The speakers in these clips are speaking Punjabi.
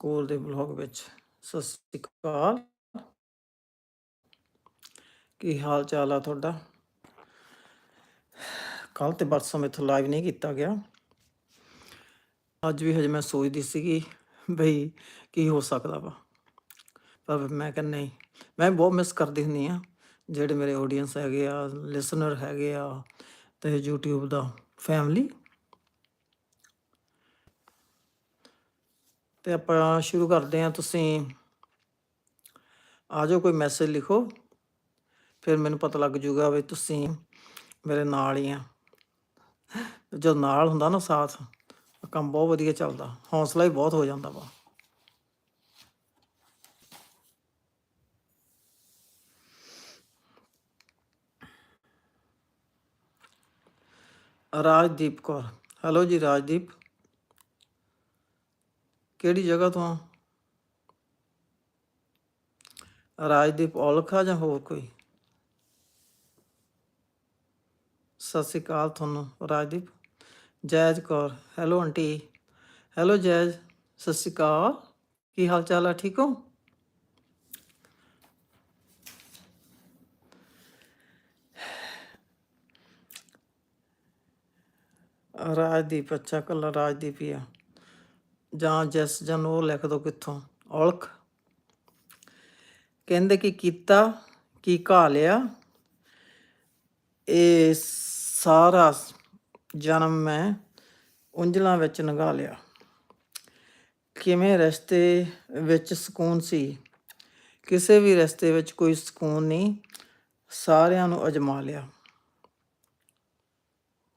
ਕੋਲ ਦੇ ਬਲੌਗ ਵਿੱਚ। ਸਤਿ ਸ੍ਰੀ ਅਕਾਲ। ਕੀ ਹਾਲ ਚਾਲ ਆ ਤੁਹਾਡਾ? ਕੱਲ ਤੇ ਪਰਸੋਂ ਮੇਥੋਂ ਲਾਈਵ ਨਹੀਂ ਕੀਤਾ ਗਿਆ। ਅੱਜ ਵੀ ਹਜੇ ਮੈਂ ਸੋਚਦੀ ਸੀਗੀ ਬਈ ਕੀ ਹੋ ਸਕਦਾ ਵਾ। ਪਰ ਮੈਂ ਕਹਿੰਦਾ ਨਹੀਂ, ਮੈਂ ਬਹੁਤ ਮਿਸ ਕਰਦੀ ਹੁੰਦੀ ਆ ਜਿਹੜੇ ਮੇਰੇ ਆਡੀਅנס ਹੈਗੇ ਆ ਲਿਸਨਰ ਹੈਗੇ ਆ ਤੇ YouTube ਦਾ ਫੈਮਿਲੀ ਤੇ ਆਪਾਂ ਸ਼ੁਰੂ ਕਰਦੇ ਹਾਂ। ਤੁਸੀਂ ਆ ਜਾਓ, ਕੋਈ ਮੈਸੇਜ ਲਿਖੋ, ਫਿਰ ਮੈਨੂੰ ਪਤਾ ਲੱਗ ਜੂਗਾ ਵੀ ਤੁਸੀਂ ਮੇਰੇ ਨਾਲ ਹੀ ਆ। ਜਦੋਂ ਨਾਲ ਹੁੰਦਾ ਨਾ ਸਾਥ, ਕੰਮ ਬਹੁਤ ਵਧੀਆ ਚੱਲਦਾ, ਹੌਸਲਾ ਹੀ ਬਹੁਤ ਹੋ ਜਾਂਦਾ ਵਾ। ਰਾਜਦੀਪ ਕੌਰ। ਹੈਲੋ ਜੀ, ਰਾਜਦੀਪ। ਕਿਹੜੀ ਜਗ੍ਹਾ ਤੋਂ ਰਾਜਦੀਪ ਔਲਖਾ ਜਾਂ ਹੋਰ ਕੋਈ? ਸਤਿ ਸ਼੍ਰੀ ਅਕਾਲ ਤੁਹਾਨੂੰ, Rajdeep. Jaij Kaur. Hello aunty. Hello Jaij. ਸਤਿ ਸ਼੍ਰੀ ਅਕਾਲ। ਕੀ ਹਾਲ ਚਾਲ ਆ, ਠੀਕ ਹੋ? ਰਾਜਦੀਪ, ਅੱਛਾ ਕੱਲਾ ਰਾਜਦੀਪ ਹੀ ਆ। ਜਾਂ ਜਸ, ਜਾਂ ਉਹ ਲਿਖ ਦੋ ਕਿੱਥੋਂ? ਔਲਖ। ਕਹਿੰਦੇ ਕਿ ਕੀਤਾ, ਕੀ ਘਾ ਲਿਆ ਇਹ ਸਾਰਾ ਜਨਮ ਮੈਂ ਉਂਝਲਾਂ ਵਿੱਚ ਨਗਾ ਲਿਆ। ਕਿਵੇਂ ਰਸਤੇ ਵਿੱਚ ਸਕੂਨ ਸੀ? ਕਿਸੇ ਵੀ ਰਸਤੇ ਵਿੱਚ ਕੋਈ ਸਕੂਨ ਨਹੀਂ, ਸਾਰਿਆਂ ਨੂੰ ਅਜਮਾ ਲਿਆ।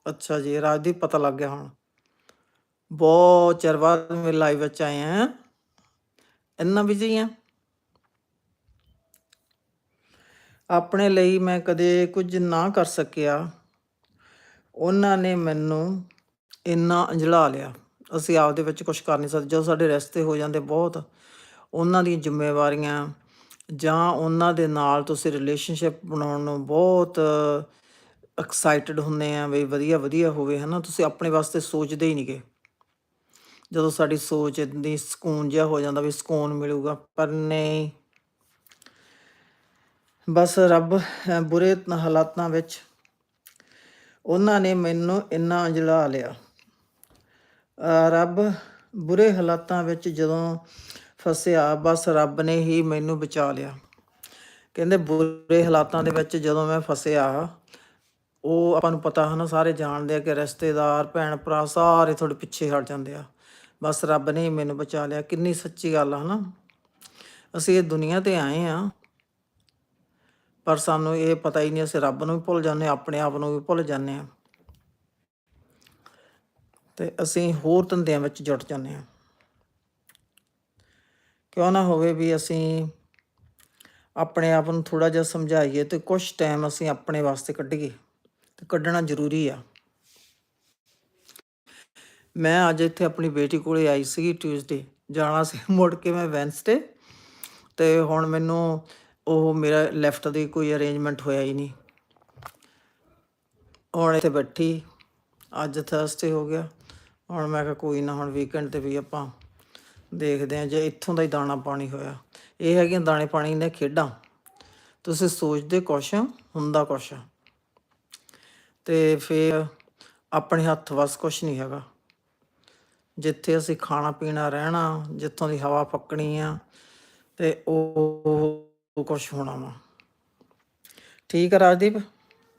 ਅੱਛਾ ਜੀ ਰਾਜਦੀਪ ਪਤਾ ਲੱਗ ਗਿਆ ਹੁਣ। ਬਹੁਤ ਚਿਰ ਬਾਅਦ ਮੈਂ ਲਾਈਵ ਵਿੱਚ ਆਏ ਆ। ਇੰਨਾ ਬਿਜ਼ੀ ਆ। ਆਪਣੇ ਲਈ ਮੈਂ ਕਦੇ ਕੁਝ ਨਾ ਕਰ ਸਕਿਆ। ਉਹਨਾਂ ਨੇ ਮੈਨੂੰ ਇੰਨਾ ਅੰਜਲਾ ਲਿਆ। ਅਸੀਂ ਆਪਦੇ ਵਿੱਚ ਕੁਝ ਕਰ ਨਹੀਂ ਸਕਦੇ। ਜਦੋਂ ਸਾਡੇ ਰਸਤੇ ਹੋ ਜਾਂਦੇ ਬਹੁਤ, ਉਹਨਾਂ ਦੀਆਂ ਜ਼ਿੰਮੇਵਾਰੀਆਂ ਜਾਂ ਉਹਨਾਂ ਦੇ ਨਾਲ ਤੁਸੀਂ ਰਿਲੇਸ਼ਨਸ਼ਿਪ ਬਣਾਉਣ ਨੂੰ ਬਹੁਤ ਐਕਸਾਈਟਡ ਹੁੰਦੇ ਆ ਵੀ ਵਧੀਆ ਵਧੀਆ ਹੋਵੇ, ਹਨਾ? ਤੁਸੀਂ ਆਪਣੇ ਵਾਸਤੇ ਸੋਚਦੇ ਹੀ ਨਹੀਂਗੇ ਜਦੋਂ ਸਾਡੀ ਸੋਚ ਦੀ ਸਕੂਨ ਜਿਹਾ ਹੋ ਜਾਂਦਾ ਵੀ ਸਕੂਨ ਮਿਲੂਗਾ, ਪਰ ਨਹੀਂ। ਬਸ ਰੱਬ ਬੁਰੇ ਹਾਲਾਤਾਂ ਵਿੱਚ ਉਹਨਾਂ ਨੇ ਮੈਨੂੰ ਇੰਨਾ ਅੰਜਲਾ ਲਿਆ। ਰੱਬ, ਬੁਰੇ ਹਾਲਾਤਾਂ ਵਿੱਚ ਜਦੋਂ ਫਸਿਆ, ਬਸ ਰੱਬ ਨੇ ਹੀ ਮੈਨੂੰ ਬਚਾ ਲਿਆ। ਕਹਿੰਦੇ ਬੁਰੇ ਹਾਲਾਤਾਂ ਦੇ ਵਿੱਚ ਜਦੋਂ ਮੈਂ ਫਸਿਆ, ਉਹ ਆਪਾਂ ਨੂੰ ਪਤਾ ਹੈ ਸਾਰੇ ਜਾਣਦੇ ਆ ਕਿ ਰਿਸ਼ਤੇਦਾਰ ਭੈਣ ਭਰਾ ਸਾਰੇ ਤੁਹਾਡੇ ਪਿੱਛੇ ਹਟ ਜਾਂਦੇ ਆ। ਬਸ ਰੱਬ ਨੇ ਹੀ ਮੈਨੂੰ ਬਚਾ ਲਿਆ। ਕਿੰਨੀ ਸੱਚੀ ਗੱਲ ਆ ਨਾ ਅਸੀਂ ਇਹ ਦੁਨੀਆ ਤੇ ਆਏ ਆ ਪਰ ਸਾਨੂੰ ਇਹ ਪਤਾ ਹੀ ਨਹੀਂ ਅਸੀਂ ਰੱਬ ਨੂੰ ਵੀ ਭੁੱਲ ਜਾਂਦੇ ਹਾਂ, ਆਪਣੇ ਆਪ ਨੂੰ ਵੀ ਭੁੱਲ ਜਾਂਦੇ ਆ ਤੇ ਅਸੀਂ ਹੋਰ ਧੰਦਿਆਂ ਵਿੱਚ ਜੁਟ ਜਾਂਦੇ ਆ ਕਿਉਂ ਨਾ ਹੋਵੇ ਵੀ ਅਸੀਂ ਆਪਣੇ ਆਪ ਨੂੰ ਥੋੜਾ ਜਿਹਾ ਸਮਝਾਈਏ ਤੇ ਕੁਝ ਟਾਈਮ ਅਸੀਂ ਆਪਣੇ ਵਾਸਤੇ ਕੱਢੀਏ ਤੇ ਕੱਢਣਾ ਜ਼ਰੂਰੀ ਆ। ਮੈਂ ਅੱਜ ਇੱਥੇ ਆਪਣੀ ਬੇਟੀ ਕੋਲੇ ਆਈ ਸੀਗੀ ਟਿਊਜ਼ਡੇ ਜਾਣਾ ਸੀ ਮੁੜ ਕੇ ਮੈਂ ਵੈਨਸਡੇ ਤੇ ਹੁਣ ਮੈਨੂੰ ਉਹ ਮੇਰਾ ਲੈਫਟ ਦੀ ਕੋਈ ਅਰੇਂਜਮੈਂਟ ਹੋਇਆ ਹੀ ਨਹੀਂ। ਹੁਣ ਇੱਥੇ ਬੈਠੀ, ਅੱਜ ਥਰਸਡੇ ਹੋ ਗਿਆ। ਹੁਣ ਮੈਂ ਕਿਹਾ ਕੋਈ ਨਾ, ਹੁਣ ਵੀਕਐਂਡ ਤੇ ਵੀ ਆਪਾਂ ਦੇਖਦੇ ਹਾਂ, ਜੇ ਇੱਥੋਂ ਦਾ ਹੀ ਦਾਣਾ ਪਾਣੀ ਹੋਇਆ। ਇਹ ਹੈਗੀਆਂ ਦਾਣੇ ਪਾਣੀ ਦੀਆਂ ਖੇਡਾਂ। ਤੁਸੀਂ ਸੋਚਦੇ ਕੁਛ, ਹੁੰਦਾ ਕੁਛ। ਆ। ਤੇ ਫਿਰ ਆਪਣੇ ਹੱਥ ਵਸ ਕੁਛ ਨਹੀਂ ਹੈਗਾ। ਜਿੱਥੇ ਅਸੀਂ ਖਾਣਾ ਪੀਣਾ ਰਹਿਣਾ, ਜਿੱਥੋਂ ਦੀ ਹਵਾ ਫੱਕਣੀ ਆ, ਤੇ ਉਹ ਕੁਛ ਹੋਣਾ ਵਾ। ਠੀਕ ਆ ਰਾਜਦੀਪ,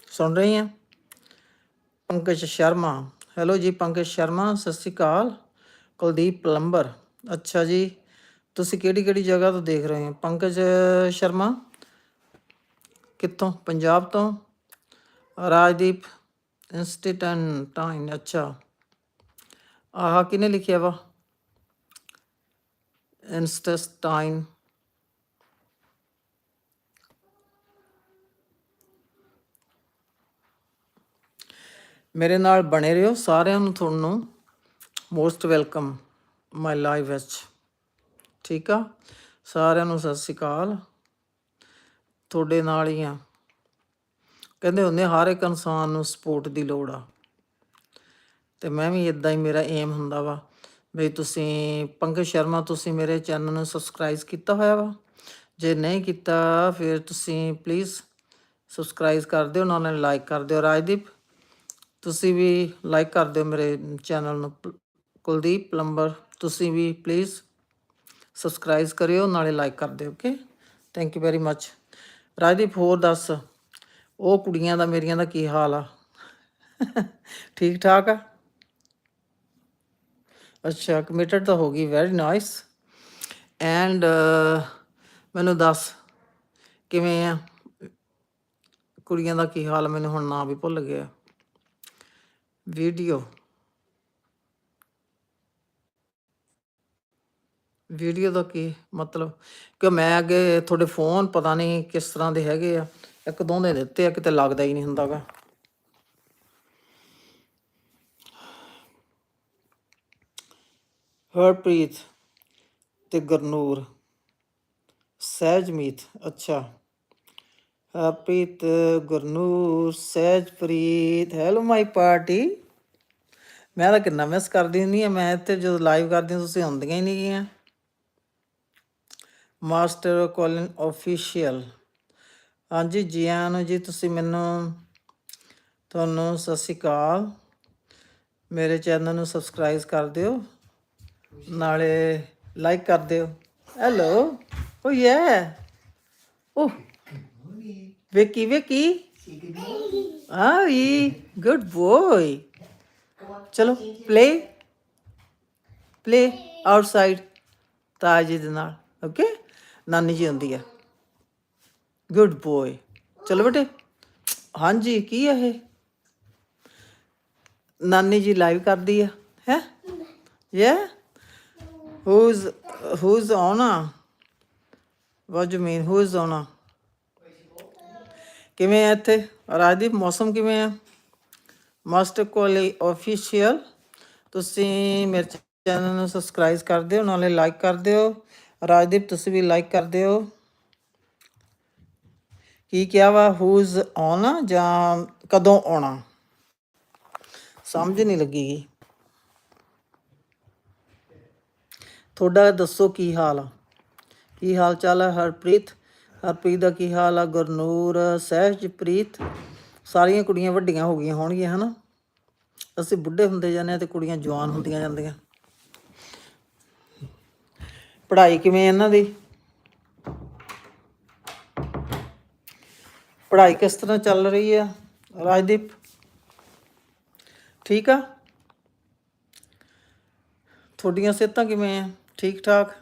ਸੁਣ ਰਹੀ ਆ? ਪੰਕਜ ਸ਼ਰਮਾ। ਹੈਲੋ ਜੀ, ਪੰਕਜ ਸ਼ਰਮਾ, ਸਤਿ ਸ਼੍ਰੀ ਅਕਾਲ। ਕੁਲਦੀਪ ਪਲੰਬਰ। ਅੱਛਾ ਜੀ, ਤੁਸੀਂ ਕਿਹੜੀ ਕਿਹੜੀ ਜਗ੍ਹਾ ਤੋਂ ਦੇਖ ਰਹੇ ਹੋ? ਪੰਕਜ ਸ਼ਰਮਾ? ਕਿੱਥੋਂ? ਪੰਜਾਬ ਤੋਂ? ਰਾਜਦੀਪ ਇੰਸਟੀਟੈਂਟਾਈਨ ਅੱਛਾ। ਆਹ ਕਿਨੇ ਲਿਖਿਆ ਵਾ? ਇੰਸਟੈਸਟਾਈਨ ਮੇਰੇ ਨਾਲ ਬਣੇ ਰਹੋ ਸਾਰਿਆਂ ਨੂੰ ਤੁਹਾਨੂੰ ਮੋਸਟ ਵੈਲਕਮ ਮਾਈ ਲਾਈਵ ਵਿੱਚ। ਠੀਕ ਆ? ਸਾਰਿਆਂ ਨੂੰ ਸਤਿ ਸ਼੍ਰੀ ਅਕਾਲ। ਤੁਹਾਡੇ ਨਾਲ ਹੀ ਆ। ਕਹਿੰਦੇ ਹੁੰਦੇ ਹਰ ਇੱਕ ਇਨਸਾਨ ਨੂੰ ਸਪੋਰਟ ਦੀ ਲੋੜ ਆ। ਤੇ ਮੈਂ ਵੀ ਇਦਾਂ ਹੀ ਮੇਰਾ ਏਮ ਹੁੰਦਾ ਵਾ ਵੀ ਤੁਸੀਂ ਪੰਕਜ ਸ਼ਰਮਾ ਤੁਸੀਂ ਮੇਰੇ ਚੈਨਲ ਨੂੰ ਸਬਸਕ੍ਰਾਈਬ ਕੀਤਾ ਹੋਇਆ ਵਾ। ਜੇ ਨਹੀਂ ਕੀਤਾ, ਫਿਰ ਤੁਸੀਂ ਪਲੀਜ਼ ਸਬਸਕ੍ਰਾਈਬ ਕਰ ਦਿਓ ਨਾਲ ਲਾਈਕ ਕਰ ਦਿਓ। ਰਾਜਦੀਪ, ਤੁਸੀਂ ਵੀ ਲਾਈਕ ਕਰ ਦਿਓ ਮੇਰੇ ਚੈਨਲ ਨੂੰ। ਕੁਲਦੀਪ ਪਲੰਬਰ, ਤੁਸੀਂ ਵੀ ਪਲੀਜ਼ ਸਬਸਕ੍ਰਾਈਬ ਕਰਿਓ, ਨਾਲੇ ਲਾਈਕ ਕਰ ਦਿਓ okay thank you very much Rajdeep, ਹੋਰ ਦੱਸ, ਉਹ ਕੁੜੀਆਂ ਦਾ, ਮੇਰੀਆਂ ਦਾ ਕੀ ਹਾਲ ਆ? ਠੀਕ ਠਾਕ ਆ? ਅੱਛਾ ਕਮਿਟਡ ਤਾਂ ਹੋ ਗਈ ਵੈਰੀ ਨਾਈਸ ਐਂਡ ਮੈਨੂੰ ਦੱਸ, ਕਿਵੇਂ ਆ? ਕੁੜੀਆਂ ਦਾ ਕੀ ਹਾਲ ਮੈਨੂੰ ਹੁਣ ਨਾਂ ਵੀ ਭੁੱਲ ਗਿਆ। ਵੀਡੀਓ ਵੀਡੀਓ ਦਾ ਕੀ ਮਤਲਬ? ਕਿ ਮੈਂ ਅੱਗੇ ਤੁਹਾਡੇ ਫੋਨ ਪਤਾ ਨਹੀਂ ਕਿਸ ਤਰ੍ਹਾਂ ਦੇ ਹੈਗੇ ਆ। ਇੱਕ ਦੋ ਦੇ ਦਿੱਤੇ ਆ, ਕਿਤੇ ਲੱਗਦਾ ਹੀ ਨਹੀਂ ਹੁੰਦਾਗਾ। ਹਰਪ੍ਰੀਤ ਤੇ ਗੁਰਨੂਰ। ਸਹਿਜਮੀਤ ਅੱਛਾ। Harpreet, Gurnoor Sahajpreet hello my party ਮੈਂ ਤਾਂ ਕਿੰਨਾ ਮਿਸ ਕਰਦੀ ਹੁੰਦੀ ਆ ਮੈਂ ਇੱਥੇ ਜਦੋਂ ਲਾਈਵ ਕਰਦੀ ਹਾਂ, ਤੁਸੀਂ ਆਉਂਦੀਆਂ ਹੀ ਨਹੀਂ ਗਈਆਂ ਮਾਸਟਰ ਕੋਲਿਨ ਆਫੀਸ਼ੀਅਲ ਹਾਂਜੀ ਜੀ ਆਇਆਂ ਜੀ, ਤੁਸੀਂ ਮੈਨੂੰ, ਤੁਹਾਨੂੰ ਸਤਿ ਸ਼੍ਰੀ ਅਕਾਲ। ਮੇਰੇ ਚੈਨਲ ਨੂੰ ਸਬਸਕ੍ਰਾਈਬ ਕਰ ਦਿਓ। ਨਾਲੇ ਲਾਈਕ ਕਰ ਦਿਓ। Hello oh yeah oh wakey wakey ਆਈ ਗੁੱਡ ਬੋਏ ਚਲੋ ਪਲੇ ਪਲੇ ਆਊਟਸਾਈਡ ਤਾਜੀ ਦੇ ਨਾਲ ਓਕੇ ਨਾਨੀ ਜੀ ਹੁੰਦੀ ਆ। ਗੁੱਡ ਬੋਏ ਚਲੋ ਬੇਟੇ। ਹਾਂਜੀ, ਕੀ ਹੈ ਇਹ? ਨਾਨੀ ਜੀ ਲਾਈਵ ਕਰਦੀ ਆ, ਹੈ? ਯਾ who's who's on what do you mean, who's on ਕਿਵੇਂ ਆ ਇੱਥੇ? ਰਾਜਦੀਪ, ਮੌਸਮ ਕਿਵੇਂ ਆ? ਮਸਟ ਕੋਲੀ ਆਫੀਸ਼ੀਅਲ ਤੁਸੀਂ ਮੇਰੇ ਚੈਨਲ ਨੂੰ ਸਬਸਕ੍ਰਾਈਬ ਕਰ ਦਿਓ, ਨਾਲੇ ਲਾਈਕ ਕਰ ਦਿਓ। ਰਾਜਦੀਪ, ਤੁਸੀਂ ਵੀ ਲਾਈਕ ਕਰ ਦਿਓ। ਕੀ ਕਿਹਾ ਵਾ? ਹੂਜ਼ ਆਉਣਾ ਜਾਂ ਕਦੋਂ ਆਉਣਾ? ਸਮਝ ਨਹੀਂ ਲੱਗੀਗੀ ਤੁਹਾਡਾ ਦੱਸੋ ਕੀ ਹਾਲ ਆ? ਕੀ ਹਾਲ ਚਾਲ ਹੈ ਹਰਪ੍ਰੀਤ? ਹਰਪ੍ਰੀਤ ਦਾ ਕੀ ਹਾਲ ਆ? ਗੁਰਨੂਰ, ਸਹਿਜਪ੍ਰੀਤ? ਸਾਰੀਆਂ ਕੁੜੀਆਂ ਵੱਡੀਆਂ ਹੋ ਗਈਆਂ ਹੋਣਗੀਆਂ, ਹਨਾ? ਅਸੀਂ ਬੁੱਢੇ ਹੁੰਦੇ ਜਾਂਦੇ ਆ ਤੇ ਕੁੜੀਆਂ ਜਵਾਨ ਹੁੰਦੀਆਂ ਜਾਂਦੀਆਂ। ਪੜ੍ਹਾਈ ਕਿਵੇਂ ਇਹਨਾਂ ਦੀ? ਪੜ੍ਹਾਈ ਕਿਸ ਤਰ੍ਹਾਂ ਚੱਲ ਰਹੀ ਆ? ਰਾਜਦੀਪ? ਠੀਕ ਆ? ਤੁਹਾਡੀਆਂ ਸਿਹਤਾਂ ਕਿਵੇਂ ਆ? ਠੀਕ ਠਾਕ